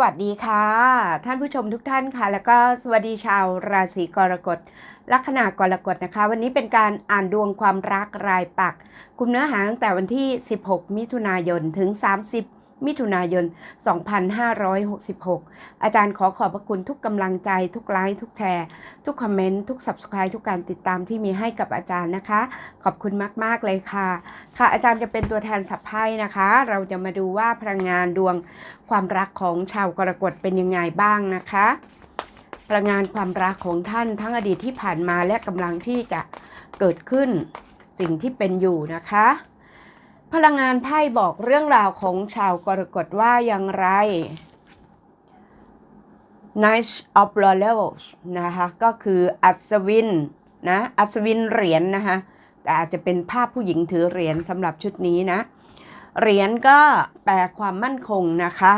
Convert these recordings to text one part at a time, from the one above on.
วัสดีค่ะ ท่านผู้ชมทุกท่านค่ะ แล้วก็สวัสดีชาวราศีกรกฎลัคนากรกฎนะคะ วันนี้เป็นการอ่านดวงความรักรายปักกลุ่มเนื้อหาตั้งแต่วันที่ 16 มิถุนายนถึง 30 มิถุนายน 2566 อาจารย์ขอขอบพระคุณทุกกำลังใจ ทุกไลค์ ทุกแชร์ ทุกคอมเมนต์ ทุก Subscribe ทุกการติดตามที่มีให้กับอาจารย์นะคะ ขอบคุณมาก ๆ เลยค่ะ ค่ะ อาจารย์จะเป็นตัวแทนสับไพ่นะคะ เราจะมาดูว่าพลังงานดวงความรักของชาวกรกฎเป็นยังไงบ้างนะคะพลังงานความรักของท่านทั้งอดีตที่ผ่านมาและกำลังที่จะเกิดขึ้นสิ่งที่เป็นอยู่นะคะ พลังงานไพ่บอกเรื่องราวของชาวกรกฎว่าอย่างไร Knight of Laurels นะคะก็คืออัศวินนะอัศวินเหรียญนนะคะแต่อาจจะเป็นภาพผู้หญิงถือเหรียญสำหรับชุดนี้นะ เหรียญก็แปลความมั่นคงนะคะ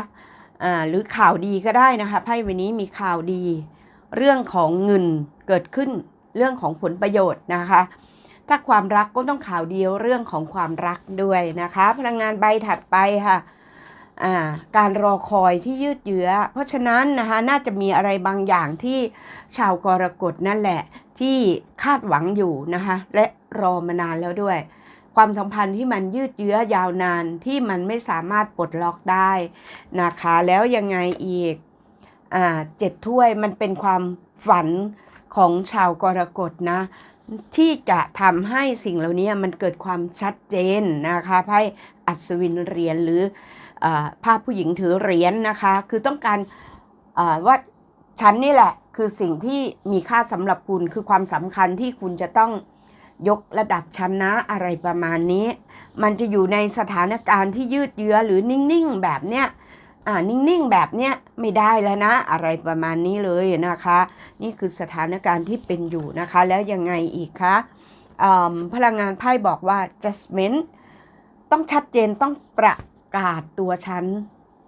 อ่าหรือข่าวดีก็ได้นะคะไพ่วันนี้มีข่าวดี เรื่องของเงินเกิดขึ้นเรื่องของผลประโยชน์นะคะ ถ้าความรักก็ต้องข่าวเดียวเรื่องของความรักด้วยนะคะ พลังงานใบถัดไปค่ะการรอคอยที่ยืดเยื้อ เพราะฉะนั้นนะคะน่าจะมีอะไรบางอย่างที่ชาวกรกฎนั่นแหละ ที่คาดหวังอยู่นะคะและรอมานานแล้วด้วย ความสัมพันธ์ที่มันยืดเยื้อยาวนานที่มันไม่สามารถปลดล็อกได้นะคะแล้วยังไงอีกอเจ็ดถ้วยมันเป็นความฝันของชาวกรกฎนะ ที่จะทำให้สิ่งเหล่านี้มันเกิดความชัดเจนนะคะไพ่อัศวินเหรียญหรือภาพผู้หญิงถือเหรียญนะคะ คือต้องการว่าฉันนี่แหละ คือสิ่งที่มีค่าสำหรับคุณคือความสำคัญที่คุณจะต้องยกระดับชั้นนะอะไรประมาณนี้ มันจะอยู่ในสถานการณ์ที่ยืดเยื้อหรือนิ่ง ๆ แบบเนี้ย อ่านิ่งๆแบบเนี้ยไม่ได้แล้วนะ อะไรประมาณนี้เลยนะคะ นี่คือสถานการณ์ที่เป็นอยู่นะคะ แล้วยังไงอีกคะพลังงานไพ่บอกว่า judgment ต้องชัดเจนต้องประกาศตัวฉัน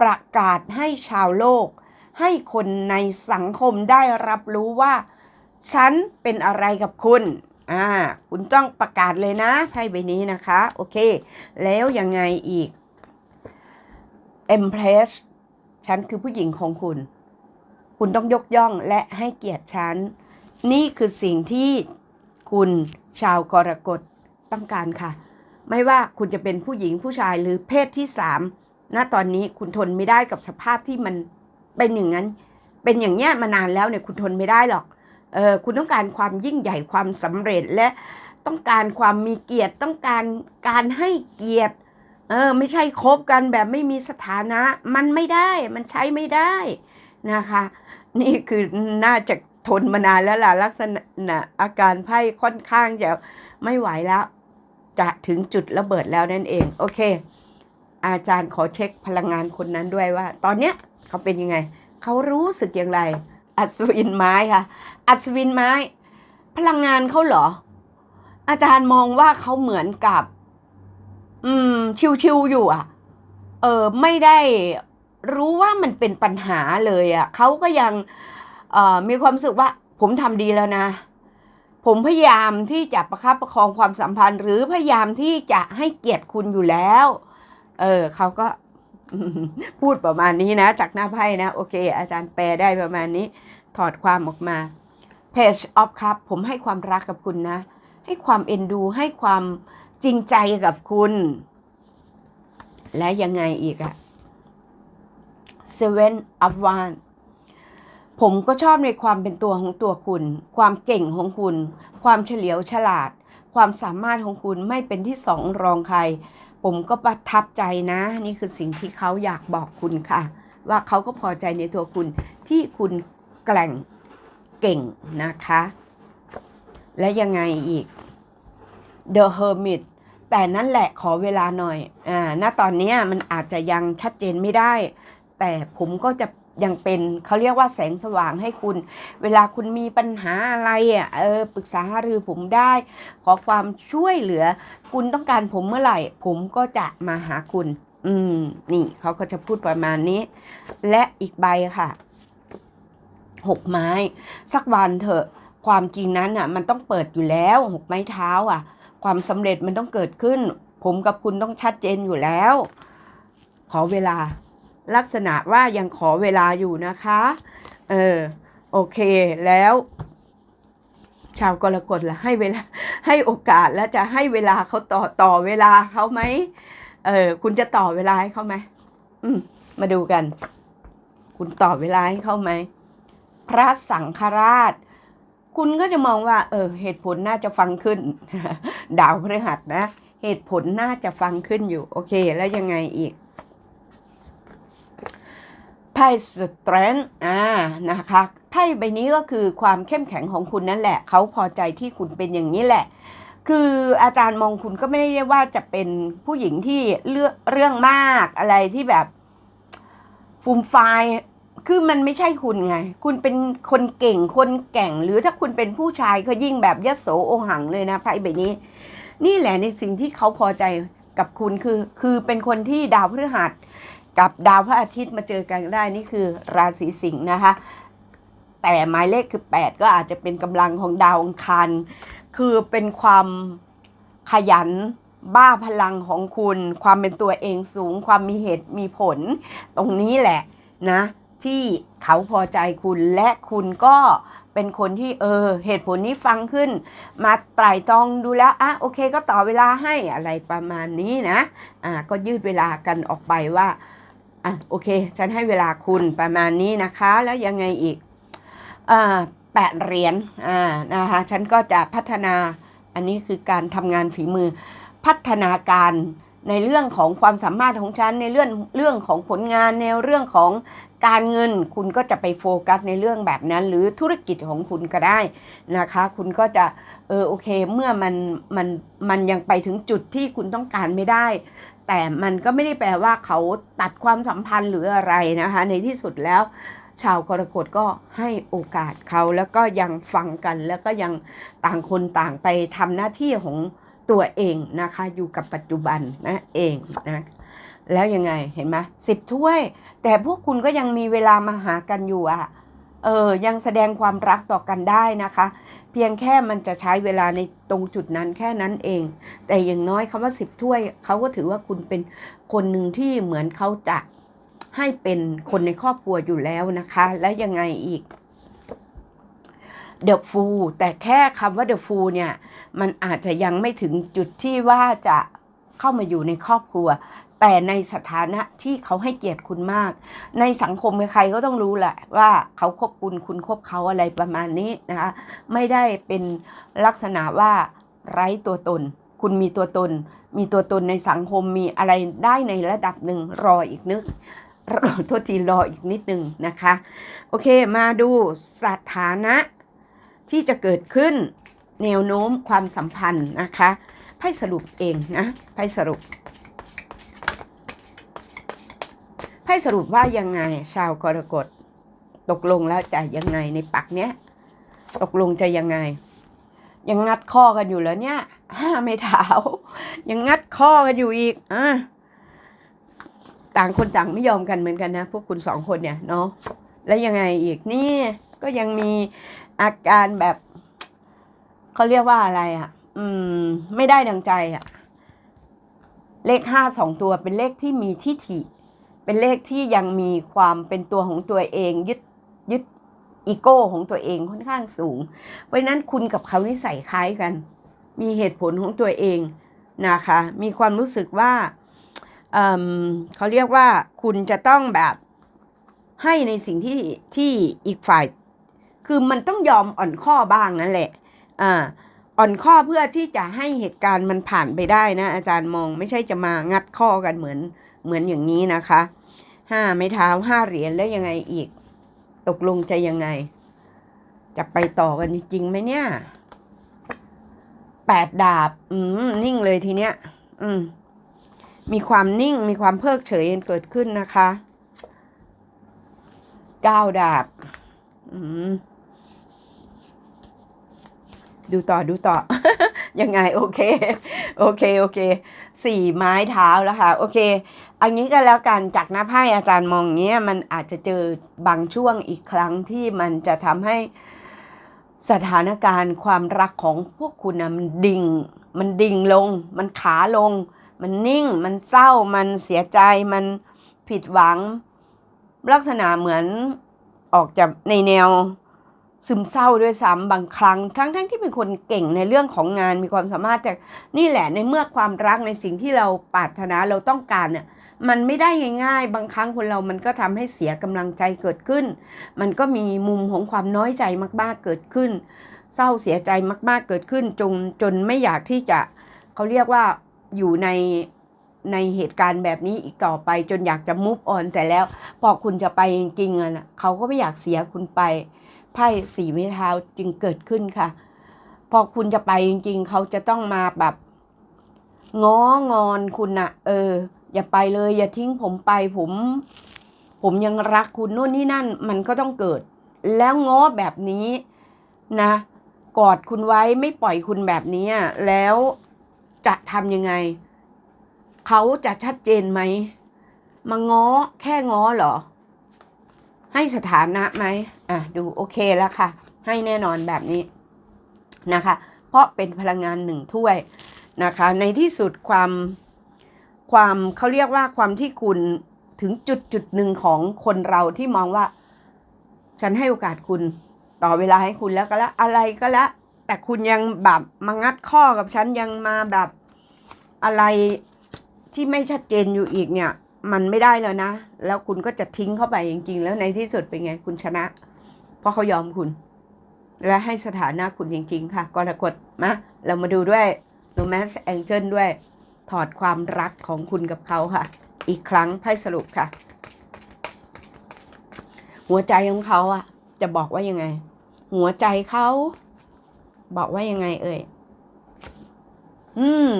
ประกาศให้ชาวโลก ให้คนในสังคมได้รับรู้ว่า ฉันเป็นอะไรกับคุณอ่าคุณต้องประกาศเลยนะไพ่ใบนี้นะคะ โอเค แล้วยังไงอีก Empress ฉันคือผู้หญิงของคุณ คุณต้องยกย่องและให้เกียรติฉัน นี่คือสิ่งที่คุณชาวกรกฎต้องการค่ะ ไม่ว่าคุณจะเป็นผู้หญิงผู้ชายหรือเพศที่สามณตอนนี้คุณทนไม่ได้กับสภาพที่มันเป็นอย่างนั้น เป็นอย่างเนี้ยมานานแล้วเนี่ยคุณทนไม่ได้หรอก เออคุณต้องการความยิ่งใหญ่ความสำเร็จและต้องการความมีเกียรติต้องการการให้เกียรติ เออไม่ใช่คบกันแบบไม่มีสถานะ มันไม่ได้มันใช้ไม่ได้นะคะ นี่คือน่าจะทนมานานแล้วล่ะลักษณะอาการไพ่ค่อนข้างจะไม่ไหวแล้ว จะถึงจุดระเบิดแล้วนั่นเอง โอเค อาจารย์ขอเช็คพลังงานคนนั้นด้วยว่า ตอนเนี้ยเขาเป็นยังไง เขารู้สึกอย่างไร อัศวินไม้ค่ะ อัศวินไม้ พลังงานเขาเหรอ อาจารย์มองว่าเขาเหมือนกับ อืม ชิวๆอยู่อะ เออไม่ได้รู้ว่ามันเป็นปัญหาเลยอะเขาก็ยังเอ่อมีความรู้สึกว่า ผมทำดีแล้วนะ ผมพยายามที่จะประคับประคองความสัมพันธ์ หรือพยายามที่จะให้เกียรติคุณอยู่แล้ว เออเขาก็พูดประมาณนี้นะ จากหน้าไพ่นะ โอเค อาจารย์แปลได้ประมาณนี้ ถอดความออกมา Page of Cup ผมให้ความรักกับคุณนะ ให้ความเอ็นดู ให้ความ จริงใจกับคุณ และยังไงอีกอะ Seven of Wands ผมก็ชอบในความเป็นตัวของตัวคุณ ความเก่งของคุณ ความเฉลียวฉลาด ความสามารถของคุณไม่เป็นที่สองรองใคร ผมก็ประทับใจนะ นี่คือสิ่งที่เขาอยากบอกคุณค่ะ ว่าเขาก็พอใจในตัวคุณที่คุณแกล่งเก่งนะคะ และยังไงอีก The Hermit แต่นั่นแหละขอเวลาหน่อย อ่า ณ ตอนนี้มันอาจจะยังชัดเจนไม่ได้ แต่ผมก็จะยังเป็นเขาเรียกว่าแสงสว่างให้คุณ เวลาคุณมีปัญหาอะไรอะ เออ ปรึกษาหารือผมได้ ขอความช่วยเหลือ คุณต้องการผมเมื่อไหร่ ผมก็จะมาหาคุณ อืม นี่เขาก็จะพูดประมาณนี้ และอีกใบค่ะหกไม้ สักวันเถอะ ความจริงนั้นอะ มันต้องเปิดอยู่แล้วหกไม้เท้าอะ ความสำเร็จมันต้องเกิดขึ้น ผมกับคุณต้องชัดเจนอยู่แล้ว ขอเวลาลักษณะว่ายังขอเวลาอยู่นะคะ เออ โอเค แล้ว ชาวกรกฎล่ะให้เวลา ให้โอกาสแล้วจะให้เวลาเขาต่อต่อเวลาเขาไหม เออ คุณจะต่อเวลาให้เขาไหม อืม มาดูกัน คุณต่อเวลาให้เขาไหม พระสังฆราช คุณก็จะมองว่า เออ เหตุผลน่าจะฟังขึ้น ดาวพฤหัสนะ เหตุผลน่าจะฟังขึ้นอยู่ โอเค แล้วยังไงอีกไพ่สเตรนอ่านะคะไพ่ใบนี้ก็คือความเข้มแข็งของคุณนั่นแหละ เขาพอใจที่คุณเป็นอย่างนี้แหละคืออาจารย์มองคุณก็ไม่ได้ว่าจะเป็นผู้หญิงที่เลือกเรื่องมากอะไรที่แบบฟูมไฟ คือมันไม่ใช่คุณไง คุณเป็นคนเก่งคนแก่ง หรือถ้าคุณเป็นผู้ชายก็ยิ่งแบบยโสโอหังเลยนะไพ่ใบนี้ นี่แหละในสิ่งที่เขาพอใจกับคุณคือ คือเป็นคนที่ดาวพฤหัส กับดาวพระอาทิตย์มาเจอกันได้นี่คือ ราศีสิงห์นะคะ แต่หมายเลขคือ 8 ก็อาจจะเป็นกำลังของดาวอังคารคือเป็นความขยันบ้าพลังของคุณ ความเป็นตัวเองสูง ความมีเหตุมีผล ตรงนี้แหละนะ ที่เขาพอใจคุณและคุณก็เป็นคนที่เออ เหตุผลนี้ฟังขึ้น มาไตร่ตรองดูแล้วอะโอเคก็ต่อเวลาให้อะไรประมาณนี้นะอ่าก็ยืดเวลากันออกไปว่าอะโอเค ฉันให้เวลาคุณประมาณนี้นะคะ แล้วยังไงอีกอ่าแปดเหรียญอ่านะคะฉันก็จะพัฒนาอันนี้คือการทำงานฝีมือ พัฒนาการ ในเรื่องของความสามารถของฉัน ในเรื่องเรื่องของผลงานในเรื่องของการเงิน คุณก็จะไปโฟกัสในเรื่องแบบนั้น หรือธุรกิจของคุณก็ได้นะคะ คุณก็จะเออโอเค เมื่อมันมันมันยังไปถึงจุดที่คุณต้องการไม่ได้ แต่มันก็ไม่ได้แปลว่าเขาตัดความสัมพันธ์หรืออะไรนะคะ ในที่สุดแล้วชาวกรกฎก็ให้โอกาสเขาแล้วก็ยังฟังกันแล้วก็ยังต่างคนต่างไปทำหน้าที่ของ ตัวเองนะคะอยู่กับปัจจุบันนะเองนะแล้วยังไงเห็นไหมสิบถ้วย แต่พวกคุณก็ยังมีเวลามาหากันอยู่อะเออยังแสดงความรักต่อกันได้นะคะ เพียงแค่มันจะใช้เวลาในตรงจุดนั้นแค่นั้นเอง แต่อย่างน้อยคำว่าสิบถ้วยเขาก็ถือว่าคุณเป็นคนหนึ่งที่เหมือนเขาจะให้เป็นคนในครอบครัวอยู่แล้วนะคะ และยังไงอีก The Fool แต่แค่คำว่า The Fool เนี่ย มันอาจจะยังไม่ถึงจุดที่ว่าจะเข้ามาอยู่ในครอบครัว แต่ในสถานะที่เขาให้เกียรติคุณมาก ในสังคมใครก็ต้องรู้แหละว่าเขาคบคุณคุณคบเขาอะไรประมาณนี้นะคะไม่ได้เป็นลักษณะว่าไร้ตัวตน คุณมีตัวตน มีตัวตนในสังคมมีอะไรได้ในระดับหนึ่งรออีกนึกรอโทษทีรออีกนิดนึงนะคะ โอเคมาดูสถานะที่จะเกิดขึ้น แนวโน้มความสัมพันธ์นะคะไพ่สรุปเองนะไพ่สรุปไพ่สรุปว่ายังไงชาวกรกฎตกลงแล้วจะยังไงในปักเนี้ยตกลงจะยังไง ยังงัดข้อกันอยู่แล้วเนี่ยห้าไม่เท้ายังงัดข้อกันอยู่อีกอะต่างคนต่างไม่ยอมกันเหมือนกันนะ พวกคุณสองคนเนี่ยเนาะแล้วยังไงอีกนี่ก็ยังมีอาการแบบ เขาเรียกว่าอะไรอะ อืม ไม่ได้ดังใจอะ เลขห้าสองตัวเป็นเลขที่มีทิฐิ เป็นเลขที่ยังมีความเป็นตัวของตัวเองยึดยึดอีโก้ของตัวเองค่อนข้างสูง เพราะฉะนั้นคุณกับเขานิสัยคล้ายกัน มีเหตุผลของตัวเองนะคะ มีความรู้สึกว่าเเขาเรียกว่าคุณจะต้องแบบให้ในสิ่งที่ที่อีกฝ่าย คือมันต้องยอมอ่อนข้อบ้างนั่นแหละ อ่าอ่อนข้อเพื่อที่จะให้เหตุการณ์มันผ่านไปได้นะ อาจารย์มองไม่ใช่จะมางัดข้อกันเหมือนเหมือนอย่างนี้นะคะห้าไม้เท้าห้าเหรียญแล้วยังไงอีก ตกลงจะยังไง จะไปต่อกันจริงไหมเนี่ยแปดดาบ อืม นิ่งเลยทีเนี้ย อืม มีความนิ่งมีความเพิกเฉยเกิดขึ้นนะคะเก้าดาบ อืม ดูต่อดูต่อ ยังไงโอเค โอเคโอเค สี่ไม้เท้าแล้วค่ะ โอเค อันนี้ก็แล้วกันจากหน้าไพ่อาจารย์มองเงี้ย มันอาจจะเจอบางช่วงอีกครั้งที่มันจะทำให้สถานการณ์ความรักของพวกคุณนะมันดิ่ง มันดิ่งลง มันขาลง มันนิ่ง มันเศร้า มันเสียใจ มันผิดหวัง ลักษณะเหมือนออกจากในแนว ซึมเศร้าด้วยซ้ำบางครั้งทั้งทั้งที่เป็นคนเก่งในเรื่องของงานมีความสามารถแต่นี่แหละในเมื่อความรักในสิ่งที่เราปรารถนาเราต้องการเนี่ยมันไม่ได้ง่ายๆ บางครั้งคนเรามันก็ทำให้เสียกำลังใจเกิดขึ้น มันก็มีมุมของความน้อยใจมากๆเกิดขึ้น เศร้าเสียใจมากๆเกิดขึ้นจนจนไม่อยากที่จะเขาเรียกว่าอยู่ในในเหตุการณ์แบบนี้อีกต่อไปจนอยากจะมุฟออนแต่แล้วพอคุณจะไปจริงๆอะนะเขาก็ไม่อยากเสียคุณไป พ่สีไม้เท้าจึงเกิดขึ้นค่ะ พอคุณจะไปจริง ๆ เขาจะต้องมาแบบง้องอนคุณนะเออ อย่าไปเลย อย่าทิ้งผมไปผม ผมยังรักคุณนู่นนี่นั่น มันก็ต้องเกิด แล้วง้อแบบนี้นะ กอดคุณไว้ไม่ปล่อยคุณแบบนี้แล้วจะทำยังไง เขาจะชัดเจนไหมมาง้อแค่ง้อเหรอ ให้สถานะไหมอะดูโอเคแล้วค่ะ ให้แน่นอนแบบนี้นะคะ เพราะเป็นพลังงานหนึ่งถ้วยนะคะ ในที่สุดความความเขาเรียกว่าความที่คุณถึงจุดจุดหนึ่งของคนเราที่มองว่า ฉันให้โอกาสคุณต่อเวลาให้คุณแล้วก็แล้วอะไรก็แล้ว แต่คุณยังแบบมางัดข้อกับฉันยังมาแบบอะไรที่ไม่ชัดเจนอยู่อีกเนี่ย มันไม่ได้แล้วนะ แล้วคุณก็จะทิ้งเข้าไปจริงๆ แล้วในที่สุดเป็นไงคุณชนะ เพราะเขายอมคุณ และให้สถานะคุณจริงๆ ค่ะกรกฎมาเรามาดูด้วยดูแมสแองเจิลด้วย ถอดความรักของคุณกับเขาค่ะ อีกครั้งไพ่สรุปค่ะ หัวใจของเขาอะจะบอกว่ายังไง หัวใจเขาบอกว่ายังไง เอ่ย อืม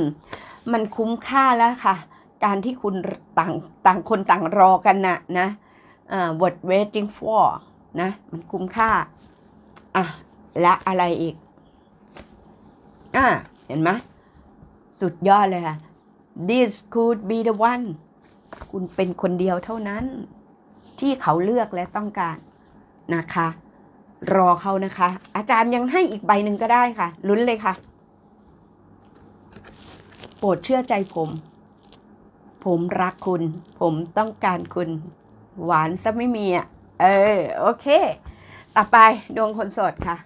มันคุ้มค่าแล้วค่ะ การที่คุณต่างต่างคนต่างรอกันนะนะอ่า what waiting for นะ มันคุ้มค่า อะ และอะไรอีก อะ เห็นไหมสุดยอดเลยค่ะ this could be the one คุณเป็นคนเดียวเท่านั้น ที่เขาเลือกและต้องการนะคะ รอเขานะคะ อาจารย์ยังให้อีกใบหนึ่งก็ได้ค่ะ ลุ้นเลยค่ะ โปรดเชื่อใจผม ผมรักคุณ ผมต้องการคุณ หวานซะไม่มีอะ เออ โอเค ต่อไปดวงคนโสดค่ะ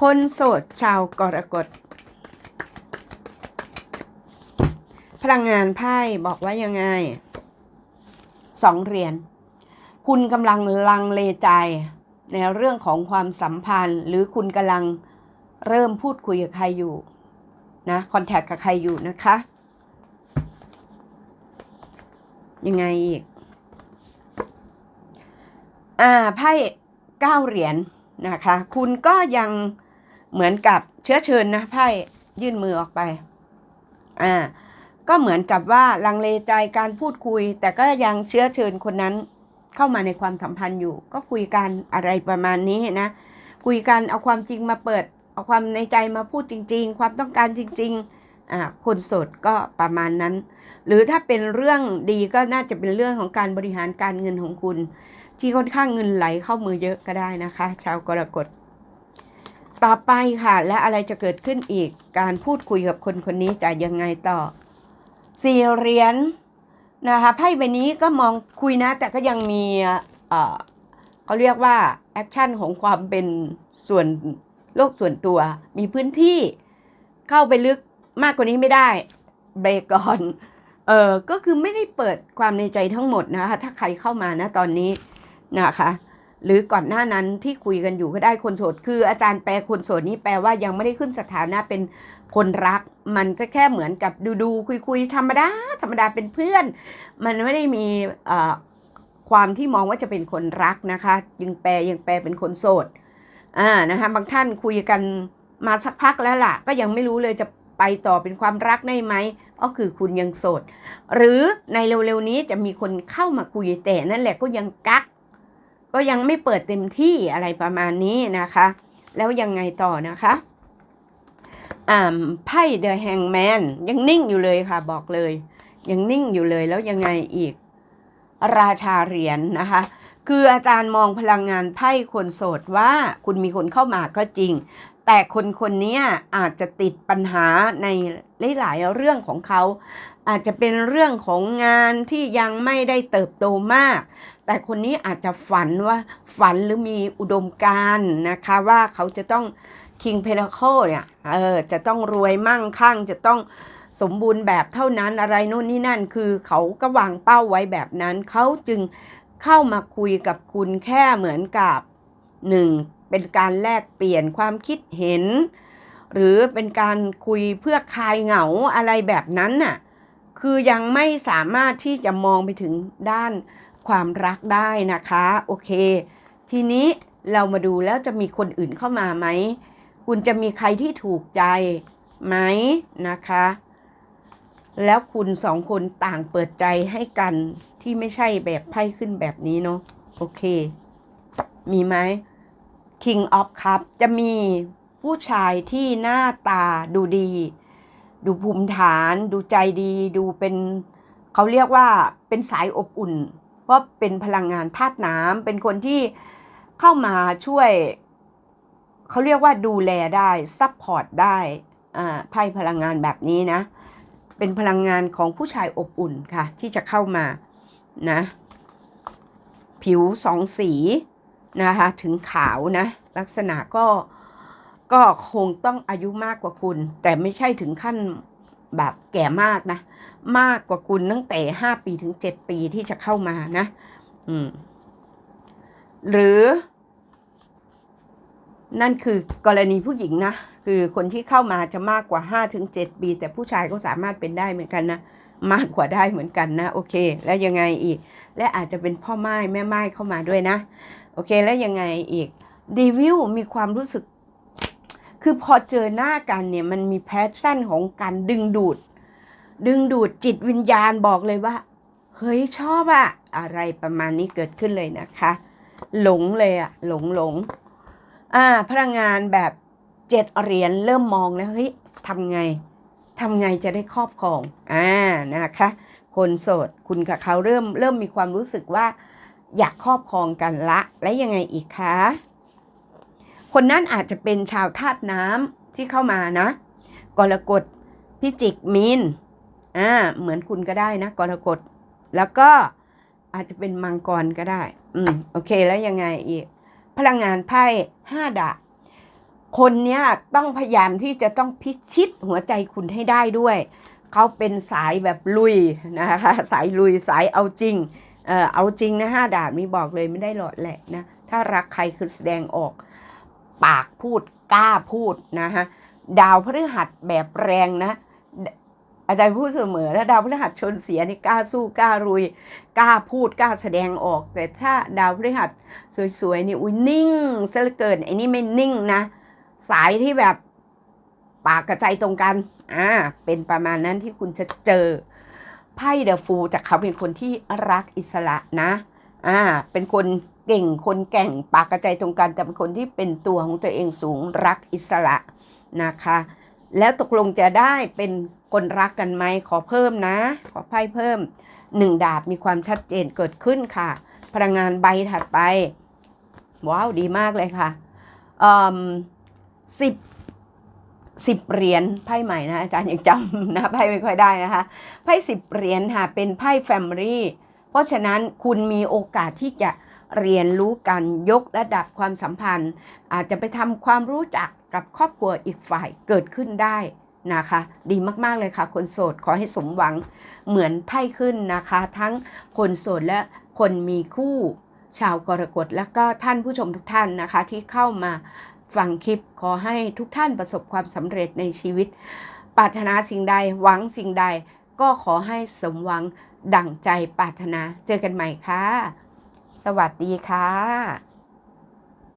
คนโสดชาวกรกฎ พลังงานไพ่บอกว่ายังไง สองเหรียญ คุณกำลังลังเลใจในเรื่องของความสัมพันธ์ หรือคุณกำลังเริ่มพูดคุยกับใครอยู่ นะคอนแทคกับใครอยู่นะคะ ยังไงอีก อ่าไพ่เก้าเหรียญนะคะ คุณก็ยังเหมือนกับเชื้อเชิญนะไพ่ยื่นมือออกไป อ่า ก็เหมือนกับว่าลังเลใจการพูดคุย แต่ก็ยังเชื้อเชิญคนนั้นเข้ามาในความสัมพันธ์อยู่ ก็คุยกันอะไรประมาณนี้นะ คุยกันเอาความจริงมาเปิด เอาความในใจมาพูดจริง ๆ ความต้องการจริงๆอ่าคนโสดก็ประมาณนั้น หรือถ้าเป็นเรื่องดีก็น่าจะเป็นเรื่องของการบริหารการเงินของคุณ ที่ค่อนข้างเงินไหลเข้ามือเยอะก็ได้นะคะ ชาวกรกฎต่อไปค่ะ และอะไรจะเกิดขึ้นอีกการพูดคุยกับคนคนนี้จะยังไงต่อสี่เหรียญนะคะไพ่ใบนี้ก็มองคุยนะ แต่ก็ยังมีเออเขาเรียกว่าแอคชั่นของความเป็นส่วน โลกส่วนตัวมีพื้นที่เข้าไปลึกมากกว่านี้ไม่ได้เบรกก่อนเออก็คือไม่ได้เปิดความในใจทั้งหมดนะคะถ้าใครเข้ามานะตอนนี้นะคะ หรือก่อนหน้านั้นที่คุยกันอยู่ก็ได้คนโสดคืออาจารย์แปลคนโสดนี้แปลว่ายังไม่ได้ขึ้นสถานะเป็นคนรัก มันก็แค่เหมือนกับดูดูคุยคุยๆธรรมดาธรรมดาเป็นเพื่อน มันไม่ได้มีความที่มองว่าจะเป็นคนรักนะคะ ยังแปลยังแปลเป็นคนโสด อ่านะคะบางท่านคุยกันมาสักพักแล้วล่ะ ก็ยังไม่รู้เลยจะไปต่อเป็นความรักได้ไหมก็คือคุณยังโสด หรือในเร็วๆนี้จะมีคนเข้ามาคุยแต่นั่นแหละก็ยังกัก ก็ยังไม่เปิดเต็มที่อะไรประมาณนี้นะคะ แล้วยังไงต่อนะคะอ่าไพ่เดอะแฮงแมนยังนิ่งอยู่เลยค่ะบอกเลย ยังนิ่งอยู่เลยแล้วยังไงอีก ราชาเหรียญนะคะ คืออาจารย์มองพลังงานไพ่คนโสดว่าคุณมีคนเข้ามาก็จริง แต่คนคนนี้อาจจะติดปัญหาในหลายๆเรื่องของเขา อาจจะเป็นเรื่องของงานที่ยังไม่ได้เติบโตมาก แต่คนนี้อาจจะฝันว่าฝันหรือมีอุดมการณ์นะคะว่าเขาจะต้อง King Pentacle เนี่ยเออจะต้องรวยมั่งคั่งจะต้องสมบูรณ์แบบเท่านั้นอะไรนู่นนี่นั่นคือเขาก็วางเป้าไว้แบบนั้นเขาจึง เข้ามาคุยกับคุณแค่เหมือนกับหนึ่งเป็นการแลกเปลี่ยนความคิดเห็น หรือเป็นการคุยเพื่อคลายเหงาอะไรแบบนั้นน่ะคือยังไม่สามารถที่จะมองไปถึงด้านความรักได้นะคะ โอเค ทีนี้เรามาดูแล้วจะมีคนอื่นเข้ามาไหม คุณจะมีใครที่ถูกใจไหมนะคะ แล้วคุณสองคนต่างเปิดใจให้กันที่ไม่ใช่แบบไพ่ขึ้นแบบนี้เนาะโอเค มีไหม King of Cup จะมีผู้ชายที่หน้าตาดูดี ดูภูมิฐาน ดูใจดี ดูเป็นเขาเรียกว่าเป็นสายอบอุ่น เพราะเป็นพลังงานธาตุน้ำเป็นคนที่เข้ามาช่วย เขาเรียกว่าดูแลได้ซัพพอร์ตได้อ่าไพ่พลังงานแบบนี้นะ เป็นพลังงานของผู้ชายอบอุ่นค่ะ ที่จะเข้ามานะ ผิวสองสีนะคะ ถึงขาวนะ ลักษณะก็ก็คงต้องอายุมากกว่าคุณ แต่ไม่ใช่ถึงขั้นแบบแก่มากนะ มากกว่าคุณตั้งแต่ห้าปีถึงเจ็ดปีที่จะเข้ามานะ อืม หรือ นั่นคือกรณีผู้หญิงนะ คือคนที่เข้ามาจะมากกว่า5้าถึงเปี แต่ผู้ชายก็สามารถเป็นได้เหมือนกันนะ มากกว่าได้เหมือนกันนะ โอเค แล้วยังไงอีก และอาจจะเป็นพ่อไม้แม่ไม้เข้ามาด้วยนะ โอเค แล้วยังไงอีกดีวิวมีความรู้สึก คือพอเจอหน้ากันเนี่ย มันมีแพชชั่นของการดึงดูด ดึงดูดจิตวิญญาณบอกเลยว่า เฮ้ยชอบอะอะไรประมาณนี้เกิดขึ้นเลยนะคะ หลงเลยอะหลงหลงอ่าพลังงานแบบ เจ็ดเหรียญเริ่มมองแล้วเฮ้ยทำไงทำไงจะได้ครอบครองอ่านะคะ คนโสดคุณกับเขาเริ่มเริ่มมีความรู้สึกว่า อยากครอบครองกันละ และยังไงอีกคะคนนั้นอาจจะเป็นชาวธาตุน้ำที่เข้ามานะกรกฎพิจิกมีนอ่าเหมือนคุณก็ได้นะกรกฎแล้วก็อาจจะเป็นมังกรก็ได้ อืมโอเคแล้วยังไงอีก พลังงานไพ่ห้าดาบ คนเนี้ยต้องพยายามที่จะต้องพิชิตหัวใจคุณให้ได้ด้วย เขาเป็นสายแบบลุยนะคะสายลุยสายเอาจริง เออเอาจริงนะห้าดาบมีบอกเลยไม่ได้หลอดแหละนะถ้ารักใครคือแสดงออก ปากพูดกล้าพูดนะฮะดาวพฤหัสแบบแรงนะ อาจารย์พูดเสมอแล้วดาวพฤหัสชนเสียนี่กล้าสู้กล้ารุยกล้าพูดกล้าแสดงออก แต่ถ้าดาวพฤหัสสวยๆนี่อุ้ยนิ่งซะเหลือเกินไอ้นี่ไม่นิ่งนะ สายที่แบบปากกระใจตรงกัน อ่า เป็นประมาณนั้นที่คุณจะเจอ ไพ่เดอะฟูแต่เขาเป็นคนที่รักอิสระนะ อ่า เป็นคนเก่ง คนแก่ง ปากกระใจตรงกัน แต่เป็นคนที่เป็นตัวของตัวเองสูง รักอิสระนะคะ แล้วตกลงจะได้เป็นคนรักกันไหม ขอเพิ่มนะ ขอไพ่เพิ่มหนึ่งดาบมีความชัดเจนเกิดขึ้นค่ะ พลังงานใบถัดไป ว้าว ดีมากเลยค่ะ สิบสิบเหรียญไพ่ใหม่นะอาจารย์ยังจำนะไพ่ไม่ค่อยได้นะคะไพ่สิบเหรียญค่ะเป็นไพ่แฟมิลี่เพราะฉะนั้นคุณมีโอกาสที่จะเรียนรู้กันยกระดับความสัมพันธ์ อาจจะไปทำความรู้จักกับครอบครัวอีกฝ่ายเกิดขึ้นได้นะคะ ดีมากๆเลยค่ะ คนโสดขอให้สมหวังเหมือนไพ่ขึ้นนะคะ ทั้งคนโสดและคนมีคู่ชาวกรกฎและก็ท่านผู้ชมทุกท่านนะคะที่เข้ามา ฟังคลิปขอให้ทุกท่านประสบความสำเร็จในชีวิต ปรารถนาสิ่งใดหวังสิ่งใด ก็ขอให้สมหวังดั่งใจปรารถนา เจอกันใหม่ค่ะ สวัสดีค่ะ